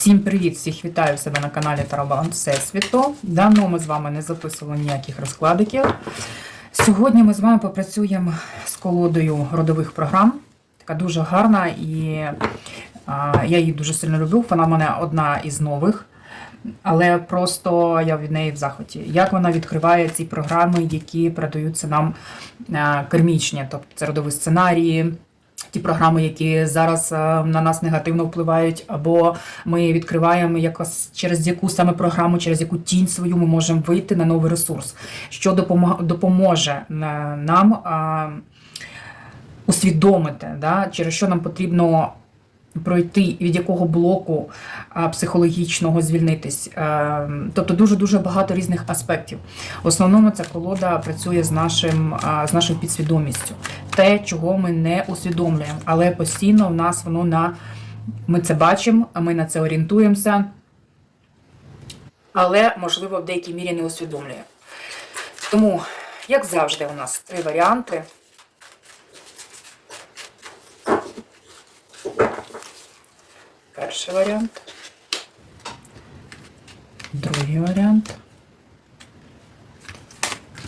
Всім привіт! Всіх вітаю себе на каналі Тарабан Всесвіту. Давно ми з вами не записували ніяких розкладиків. Сьогодні ми з вами попрацюємо з колодою родових програм. Така дуже гарна і а, я її дуже сильно люблю. Вона в мене одна із нових, але просто я від неї в захваті. Як вона відкриває ці програми, які передаються нам а, кармічні, тобто це родові сценарії ті програми, які зараз е, на нас негативно впливають, або ми відкриваємо якось через яку саме програму, через яку тінь свою ми можемо вийти на новий ресурс, що допомо- допоможе е, нам е, усвідомити, да, через що нам потрібно. Пройти від якого блоку психологічного звільнитись, тобто дуже дуже багато різних аспектів. В основному ця колода працює з нашим з нашою підсвідомістю, те, чого ми не усвідомлюємо, але постійно в нас воно на ми це бачимо, а ми на це орієнтуємося, але можливо в деякій мірі не усвідомлюємо. Тому, як завжди, у нас три варіанти. Перший варіант. Другий варіант.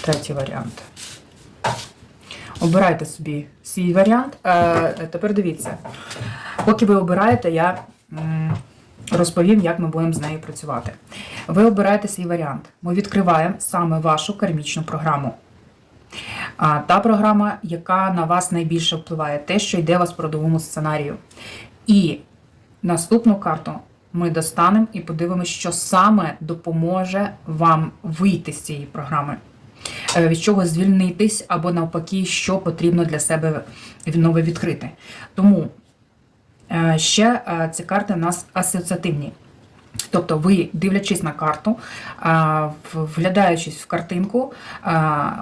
Третій варіант. Обирайте собі свій варіант. Е, тепер дивіться. Поки ви обираєте, я розповім, як ми будемо з нею працювати. Ви обираєте свій варіант. Ми відкриваємо саме вашу кармічну програму. А, та програма, яка на вас найбільше впливає, те, що йде у вас по родовому сценарію. І наступну карту ми достанемо і подивимося, що саме допоможе вам вийти з цієї програми, від чого звільнитись, або навпаки, що потрібно для себе нове відкрити. Тому е, ще е, ці карти у нас асоціативні. Тобто ви, дивлячись на карту, вглядаючись в картинку,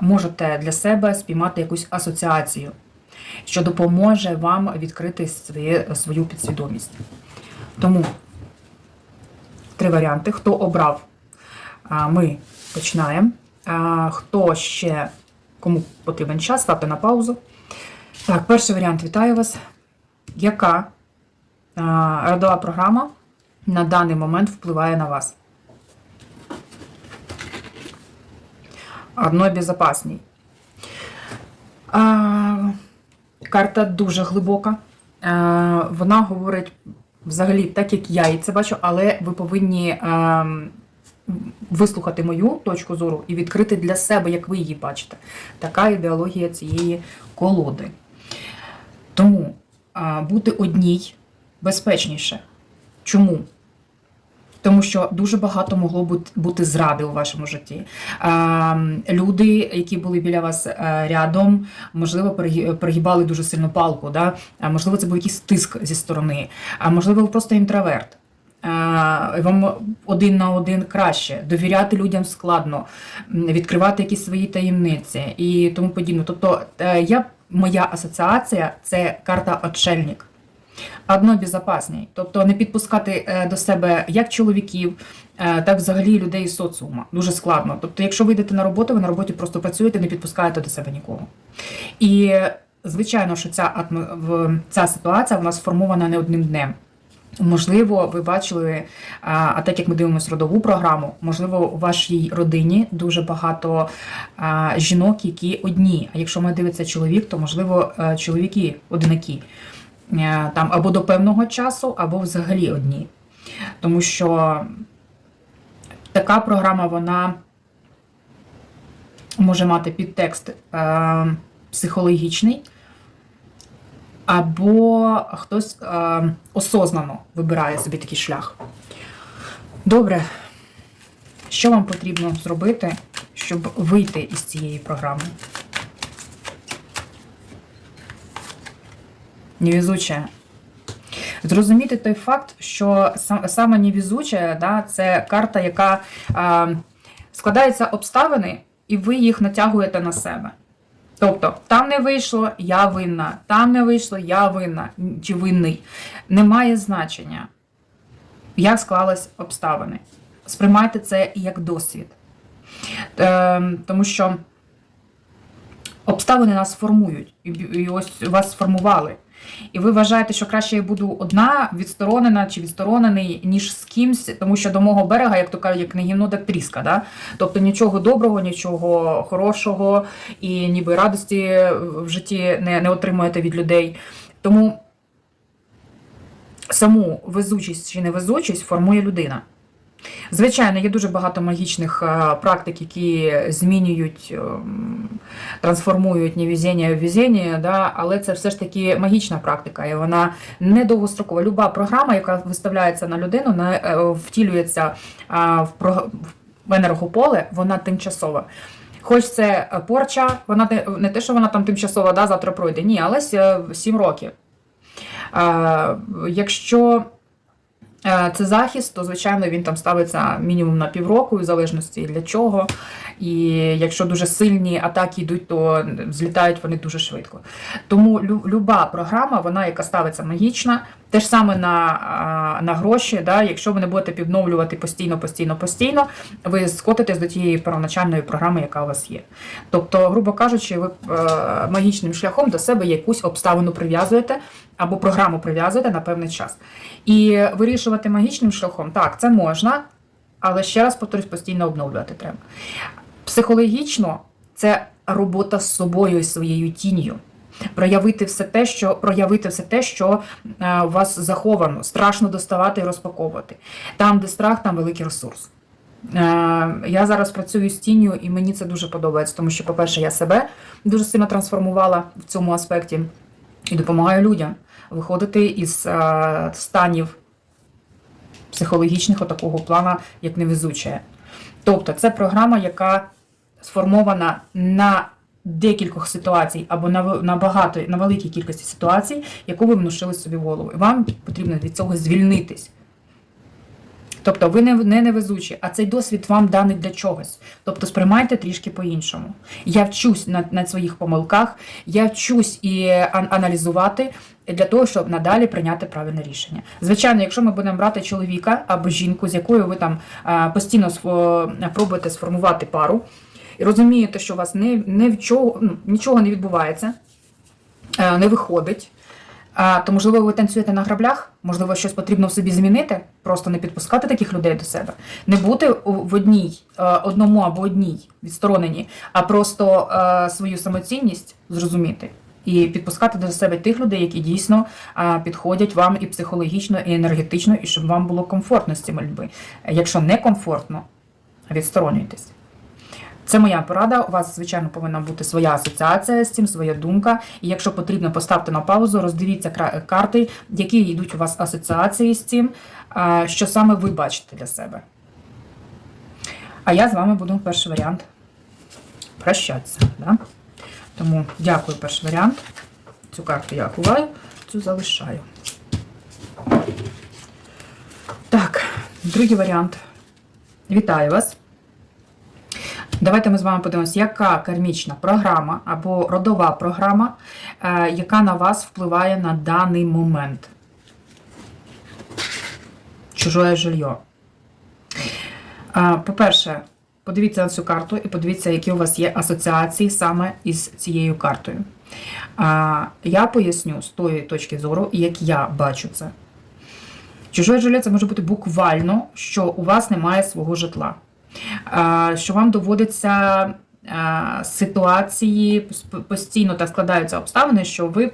можете для себе спіймати якусь асоціацію, що допоможе вам відкрити своє, свою підсвідомість. Тому три варіанти. Хто обрав, ми починаємо. Хто ще кому потрібен час, ставте на паузу. Так, перший варіант вітаю вас. Яка родова програма на даний момент впливає на вас? Одной безопасній. Карта дуже глибока. Вона говорить взагалі так, як я і це бачу, але ви повинні а, вислухати мою точку зору і відкрити для себе, як ви її бачите. Така ідеологія цієї колоди. Тому бути одній безпечніше. Чому? Тому що дуже багато могло бути- зради у вашому житті. Люди, які були біля вас е, рядом, можливо, перегибали дуже сильно палку. Да? Можливо, це був якийсь тиск зі сторони, а можливо, ви просто інтроверт. І Вам один на один краще, довіряти людям складно, відкривати якісь свої таємниці і тому подібне. Тобто, е, я, моя асоціація це карта отшельник. Одно безпечній. Тобто не підпускати е, до себе як чоловіків, е, так взагалі людей з соціума. Дуже складно. Тобто, якщо ви йдете на роботу, ви на роботі просто працюєте, не підпускаєте до себе нікого. І звичайно, що ця в- ця ситуація вона сформована не одним днем. Можливо, ви бачили, а так як ми дивимося родову програму, можливо, у вашій родині дуже багато жінок, які одні. А якщо ми дивиться чоловік, то можливо е, чоловіки одинакі. Е, Там або до певного часу, або взагалі одні. Тому що така програма вона може мати підтекст е, психологічний, або хтось е, осознано вибирає собі такий шлях. Добре, що вам потрібно зробити, щоб вийти із цієї програми? Невезуча. Зрозуміти той факт, що саме невезуча, да, це карта, яка е, складаються обставини, і ви їх натягуєте на себе. Тобто, там не вийшло, я винна, там не вийшло, я винна чи винний. Немає значення, як склались обставини. Сприймайте це як досвід. Е, тому що обставини нас формують. І ось вас сформували. І ви вважаєте, що краще я буду одна відсторонена чи відсторонений, ніж з кимсь, тому що до мого берега, як то кажуть, як не гівно, так тріска. Да? Тобто нічого доброго, нічого хорошого і ніби радості в житті не, не отримуєте від людей. Тому саму везучість чи невезучість формує людина. Звичайно, є дуже багато магічних е, практик, які змінюють, ем, трансформують невезіння в везіння, да, але це все ж таки магічна практика, і вона не довгострокова. Люба програма, яка виставляється на людину, е, втілюється в, енергополе, вона тимчасова. Хоч це е, порча, вона не, те, що вона там тимчасова, да, завтра пройде. Ні, але 7 років. Якщо е, це захист, то звичайно він там ставиться мінімум на півроку, в залежності для чого. І якщо дуже сильні атаки йдуть, то злітають вони дуже швидко. Тому лю- люба програма, вона яка ставиться магічна, те ж саме на, на гроші. Да, якщо ви не будете підновлювати постійно, постійно, постійно, ви скотитесь до тієї первоначальної програми, яка у вас є. Тобто, грубо кажучи, ви е, магічним шляхом до себе якусь обставину прив'язуєте або програму прив'язуєте на певний час. І вирішувати магічним шляхом, так, це можна, але ще раз повторюсь, постійно обновлювати треба. Психологічно це робота з собою і своєю тінню. Проявити все те, що проявити все те, що е, у вас заховано, страшно доставати і розпаковувати. Там, де страх, там великий ресурс. Е, Я зараз працюю з тінню, і мені це дуже подобається, тому що, по-перше, я себе дуже сильно трансформувала в цьому аспекті і допомагаю людям виходити із е, станів психологічних отакого плана, як невезуче. Тобто, це програма, яка сформована на декількох ситуацій або на, на багато, на великій кількості ситуацій, яку ви внушили собі в голову. І вам потрібно від цього звільнитись. Тобто ви не, не невезучі, а цей досвід вам даний для чогось. Тобто сприймайте трішки по-іншому. Я вчусь на, на своїх помилках, я вчусь і ан- аналізувати для того, щоб надалі прийняти правильне рішення. Звичайно, якщо ми будемо брати чоловіка або жінку, з якою ви там постійно сфо- пробуєте сформувати пару, і розумієте, що у вас не, не в чого, ну, нічого не відбувається, е, не виходить. То, можливо, ви танцюєте на граблях, можливо, щось потрібно в собі змінити, просто не підпускати таких людей до себе, не бути в одній, е, одному або одній відстороненні, а просто е, свою самоцінність зрозуміти і підпускати до себе тих людей, які дійсно підходять вам і психологічно, і енергетично, і щоб вам було комфортно з цими людьми. Якщо не комфортно, відсторонюйтесь. Це моя порада. У вас, звичайно, повинна бути своя асоціація з цим, своя думка. І якщо потрібно, поставте на паузу, роздивіться карти, які йдуть у вас асоціації з цим, що саме ви бачите для себе. А я з вами буду перший варіант прощатися. Да? Тому дякую, перший варіант. Цю карту я ховаю, цю залишаю. Так, другий варіант. Вітаю вас. Давайте ми з вами подивимося, яка кармічна програма або родова програма, е, яка на вас впливає на даний момент. Чужое жилье. Е, По-перше, подивіться на цю карту і подивіться, які у вас є асоціації саме із цією картою. Е, Я поясню з тої точки зору, як я бачу це. Чужое жилье це може бути буквально, що у вас немає свого житла що вам доводиться ситуації постійно так складаються обставини, що ви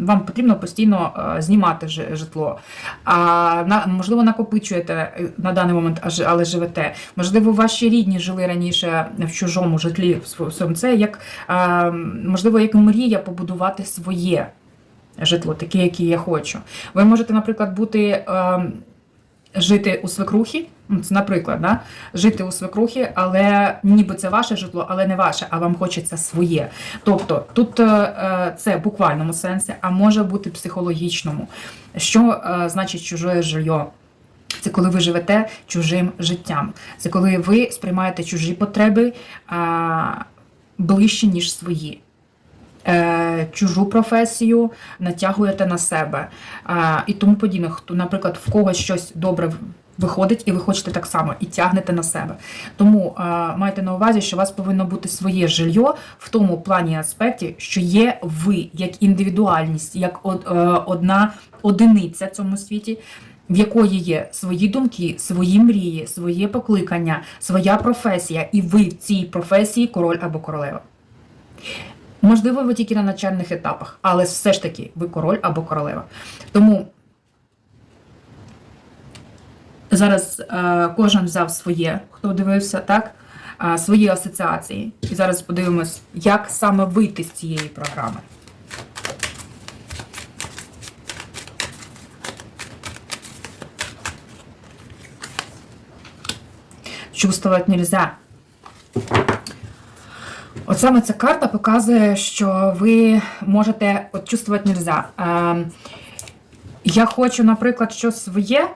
вам потрібно постійно знімати житло. А можливо накопичуєте е, на даний момент, але живете. Можливо, ваші рідні жили раніше в чужому житлі в. Це як можливо, як мрія побудувати своє житло, таке, яке я хочу. Ви можете, наприклад, бути. Жити у свекрухі, ну, це, наприклад, да? жити у свекрухі, але ніби це ваше житло, але не ваше, а вам хочеться своє. Тобто тут е, е, це в буквальному сенсі, а може бути психологічному. Що е, значить чужое жилье? Це коли ви живете чужим життям. Це коли ви сприймаєте чужі потреби а, ближче, ніж свої. Е, чужу професію натягуєте на себе і тому подібне. Хто, наприклад, в когось щось добре виходить, і ви хочете так само, і тягнете на себе. Тому майте на увазі, що у вас повинно бути своє жилье в тому плані аспекті, що є ви як індивідуальність, як е, одна одиниця в цьому світі. В якої є свої думки, свої мрії, своє покликання, своя професія, і ви в цій професії король або королева. Можливо, ви тільки на начальних етапах, але все ж таки ви король або королева. Тому зараз е, кожен взяв своє, хто дивився, так? Е, свої асоціації. І зараз подивимось, як саме вийти з цієї програми. Чувствовать нельзя. От саме ця карта показує, що ви можете от чувствувати нельзя. Е, я хочу, наприклад, щось своє,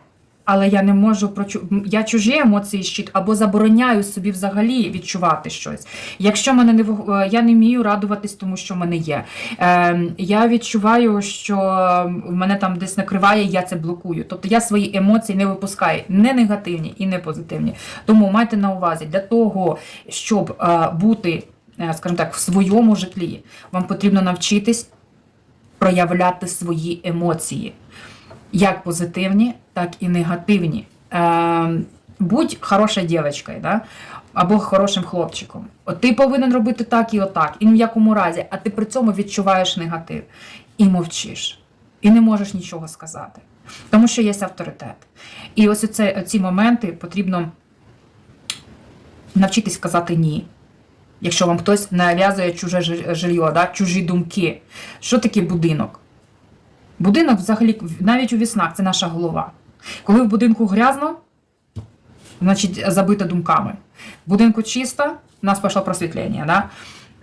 але я не можу прочу... Я чужі емоції щит або забороняю собі взагалі відчувати щось. Якщо мене не е, я не вмію радуватись, тому що в мене є. Е, я відчуваю, що в мене там десь накриває, я це блокую. Тобто я свої емоції не випускаю, не негативні і не позитивні. Тому майте на увазі, для того, щоб е, бути, скажімо так, в своєму житлі, вам потрібно навчитись проявляти свої емоції, як позитивні, так і негативні. Е, будь хорошою дівчинкою, да? або хорошим хлопчиком. От ти повинен робити так і отак, і ні в якому разі, а ти при цьому відчуваєш негатив і мовчиш, і не можеш нічого сказати. Тому що є авторитет. І ось оце, оці моменти потрібно навчитись казати ні. Якщо вам хтось нав'язує чуже жи- жилье, да? чужі думки. Що таке будинок? Будинок взагалі навіть у віснах це наша голова. Коли в будинку грязно, значить забито думками. В будинку чисто, у нас пішло просвітлення. Да?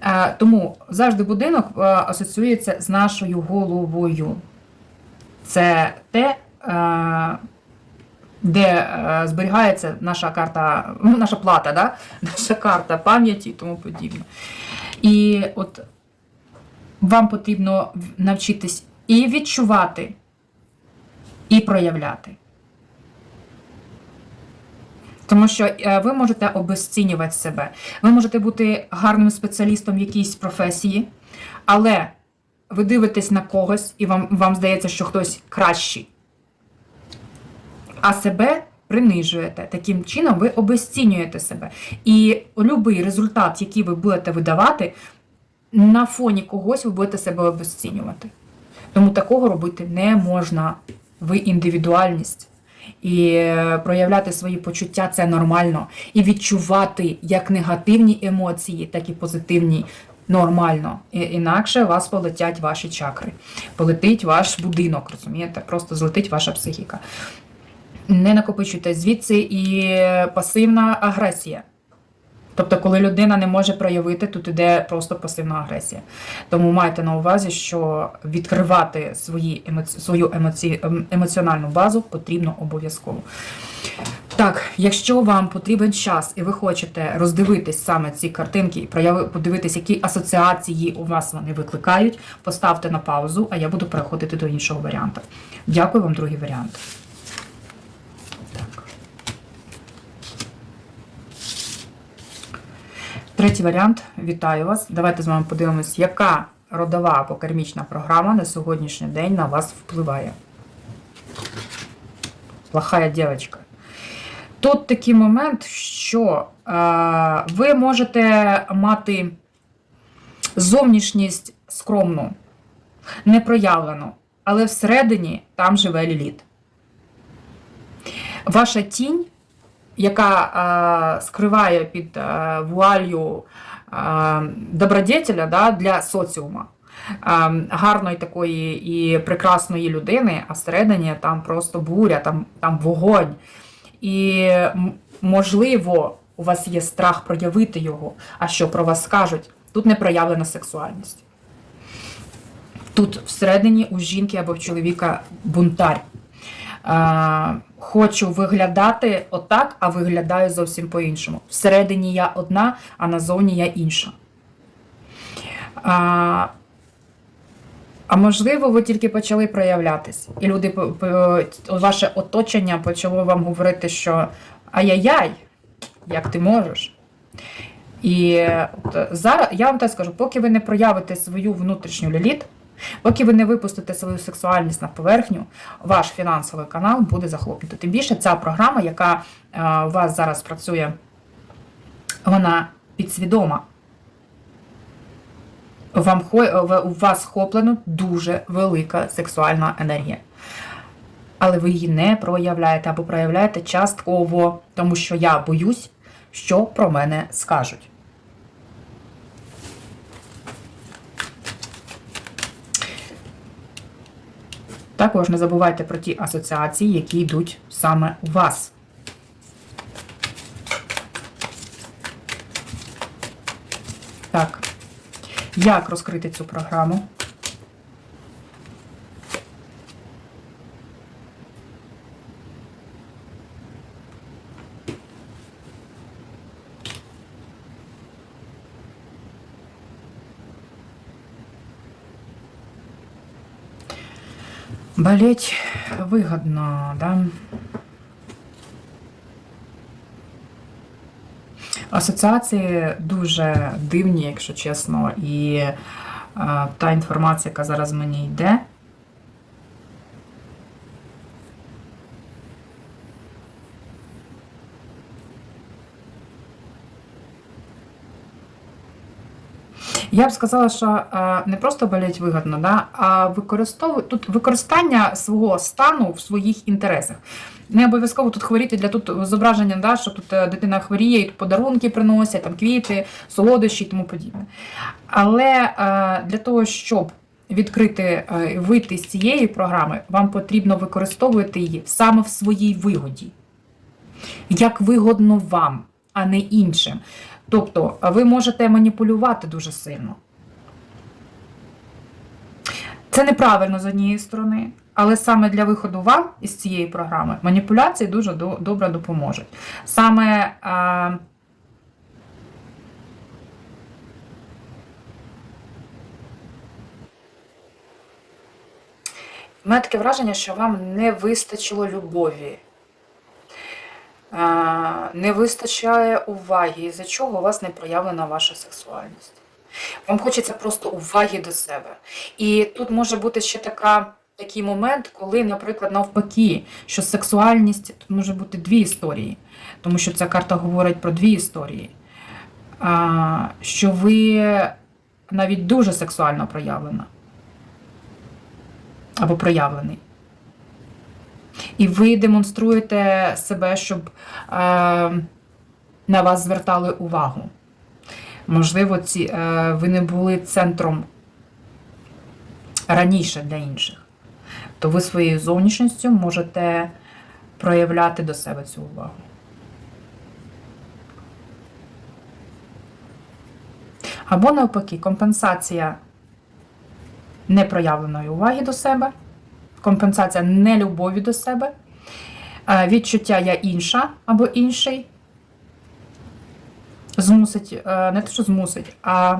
Е, тому завжди будинок е, асоціюється з нашою головою. Це те, е, де е, зберігається наша карта, наша плата, да? наша карта пам'яті і тому подібне. І от вам потрібно навчитись і відчувати, і проявляти. Тому що е, ви можете обезцінювати себе. Ви можете бути гарним спеціалістом в якійсь професії, але ви дивитесь на когось, і вам, вам здається, що хтось кращий. А себе принижуєте. Таким чином ви обезцінюєте себе. І будь-який результат, який ви будете видавати, на фоні когось ви будете себе обезцінювати. Тому такого робити не можна. Ви індивідуальність. І е, проявляти свої почуття це нормально. І відчувати як негативні емоції, так і позитивні нормально. І, інакше вас полетять ваші чакри. Полетить ваш будинок, розумієте? Просто злетить ваша психіка. Не накопичуйте звідси і пасивна агресія. Тобто, коли людина не може проявити, тут іде просто пасивна агресія. Тому майте на увазі, що відкривати свої емоці... свою емоці... ем- емоціональну базу потрібно обов'язково. Так, якщо вам потрібен час і ви хочете роздивитись саме ці картинки і прояви... подивитись, які асоціації у вас вони викликають, поставте на паузу, а я буду переходити до іншого варіанту. Дякую вам, другий варіант. Третій варіант. Вітаю вас. Давайте з вами подивимось, яка родова або кармічна програма на сьогоднішній день на вас впливає. Плохая дівчинка. Тут такий момент, що е, ви можете мати зовнішність скромну, непроявлену, але всередині там живе ліліт. Ваша тінь яка е, скриває під е, вуалью е, добродетеля да, для соціума. Гарної такої і прекрасної людини, а всередині там просто буря, там, там вогонь. І можливо, у вас є страх проявити його, а що про вас скажуть? Тут не проявлена сексуальність. Тут всередині у жінки або в чоловіка бунтар. Е, хочу виглядати отак, а виглядаю зовсім по-іншому. Всередині я одна, а назовні я інша. Е, А можливо, ви тільки почали проявлятись, і люди, ваше оточення почало вам говорити, що ай-яй-яй, як ти можеш. І от зараз я вам так скажу, поки ви не проявите свою внутрішню ліліт, поки ви не випустите свою сексуальність на поверхню, ваш фінансовий канал буде захлопнуто. Тим більше ця програма, яка е, у вас зараз працює, вона підсвідома. Вам у вас хоплено дуже велика сексуальна енергія. Але ви її не проявляєте або проявляєте частково, тому що я боюсь, що про мене скажуть. Також не забувайте про ті асоціації, які йдуть саме у вас. Так, як розкрити цю програму? Болеть вигодно, да? Асоціації дуже дивні, якщо чесно, і е, та інформація, яка зараз мені йде. Я б сказала, що е, не просто болеть вигодно, да, а використовують тут використання свого стану в своїх інтересах. Не обов'язково тут хворіти для тут зображення, да, що тут е, дитина хворіє, і тут подарунки приносять, там квіти, солодощі і тому подібне. Але е, для того, щоб відкрити е, вийти з цієї програми, вам потрібно використовувати її саме в своїй вигоді. Як вигодно вам, а не іншим. Тобто ви можете маніпулювати дуже сильно. Це неправильно з однієї сторони, але саме для виходу вам із цієї програми маніпуляції дуже добре допоможуть. Саме а, в мене таке враження, що вам не вистачило любові. Не вистачає уваги, із-за чого у вас не проявлена ваша сексуальність. Вам хочеться просто уваги до себе. І тут може бути ще така, такий момент, коли, наприклад, навпаки, що сексуальність тут може бути дві історії, тому що ця карта говорить про дві історії. А, що ви навіть дуже сексуально проявлена. Або проявлений. І ви демонструєте себе, щоб е, на вас звертали увагу. Можливо, ці, е, ви не були центром раніше для інших. То ви своєю зовнішністю можете проявляти до себе цю увагу. Або навпаки, компенсація непроявленої уваги до себе компенсація нелюбові до себе, е, відчуття я інша або інший. Змусить, е, не те, що змусить, а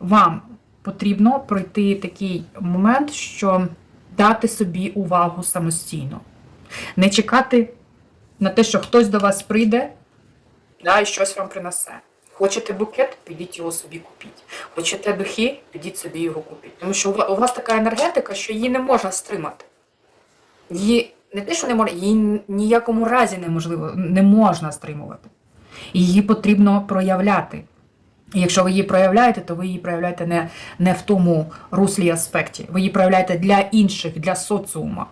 вам потрібно пройти такий момент, що дати собі увагу самостійно. Не чекати на те, що хтось до вас прийде да, і щось вам принесе. Хочете букет, підіть його собі купіть. Хочете духи, підіть собі його купіть. Тому що у вас така енергетика, що її не можна стримати. Її не те, що не можна, її ніякому разі неможливо, не можна стримувати. Її потрібно проявляти. І якщо ви її проявляєте, то ви її проявляєте не, не в тому руслі аспекті. Ви її проявляєте для інших, для соціума.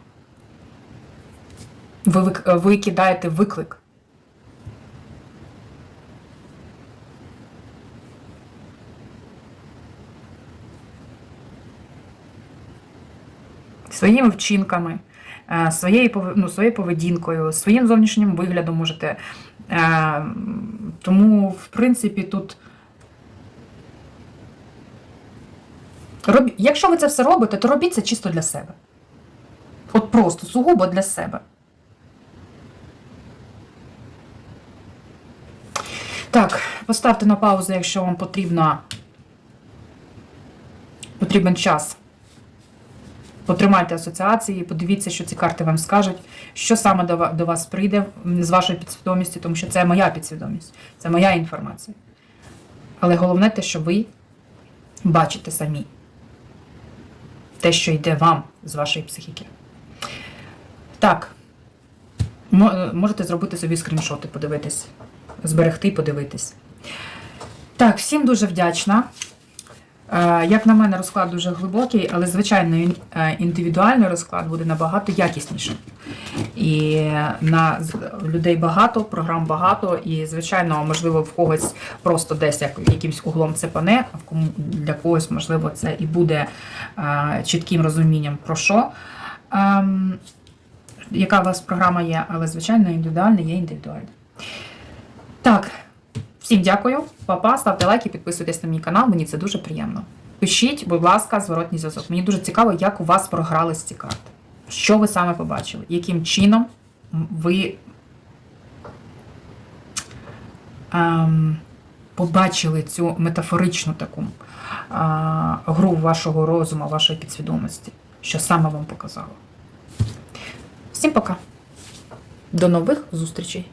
Ви, ви кидаєте виклик. Своїми вчинками, своєю, ну, своєю поведінкою, своїм зовнішнім виглядом можете. Е, Тому, в принципі, тут. Якщо ви це все робите, то робіть це чисто для себе. От просто сугубо для себе. Так, поставте на паузу, якщо вам потрібно, потрібен час Потримайте асоціації, подивіться, що ці карти вам скажуть, що саме до вас прийде з вашої підсвідомості, тому що це моя підсвідомість, це моя інформація. Але головне те, що ви бачите самі те, що йде вам з вашої психіки. Так, е, можете зробити собі скріншоти, подивитись, зберегти, подивитись. Так, всім дуже вдячна. Е, Як на мене, розклад дуже глибокий, але, звичайно, е, індивідуальний розклад буде набагато якіснішим. І на людей багато, програм багато, і, звичайно, можливо, в когось просто десь як, якимсь углом це пане, а для когось, можливо, це і буде е, чітким розумінням про що. Ем, яка у вас програма є, але, звичайно, індивідуальна є індивідуальна. Так, всім дякую, папа, ставте лайки, підписуйтесь на мій канал, мені це дуже приємно. Пишіть, будь ласка, зворотній зв'язок. Мені дуже цікаво, як у вас програлись ці карти. Що ви саме побачили? Яким чином ви ем, побачили цю метафоричну таку а, гру вашого розуму, вашої підсвідомості? Що саме вам показало? Всім пока. До нових зустрічей!